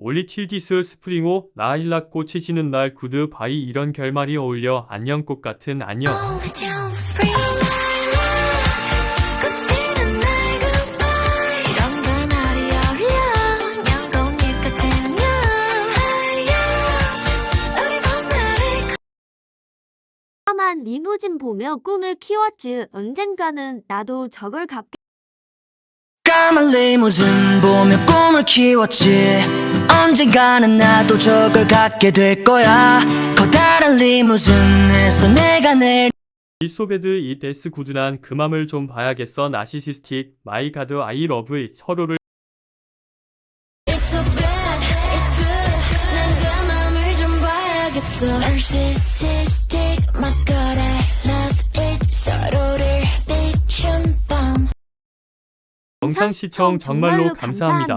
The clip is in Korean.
올리틸디스 스프링오 나일락 꽃이 지는 날 구드 바이 이런 결말이 어울려 안녕 꽃 같은 안녕. 영건잎 같은 안녕 봄날을 까만 리무진 보며 꿈을 키웠지. 언젠가는 나도 저걸 갖게 까만 리무진 보며 꿈을 키웠지 언젠가는 나도 저걸 갖게 될 거야 커다란 리무진에서 내가 내 이소베드 이 데스 구드난 그 맘을 좀 봐야겠어 나시시스틱 마이 가드 아이 러브 서로를 영상 시청 정말로 감사합니다.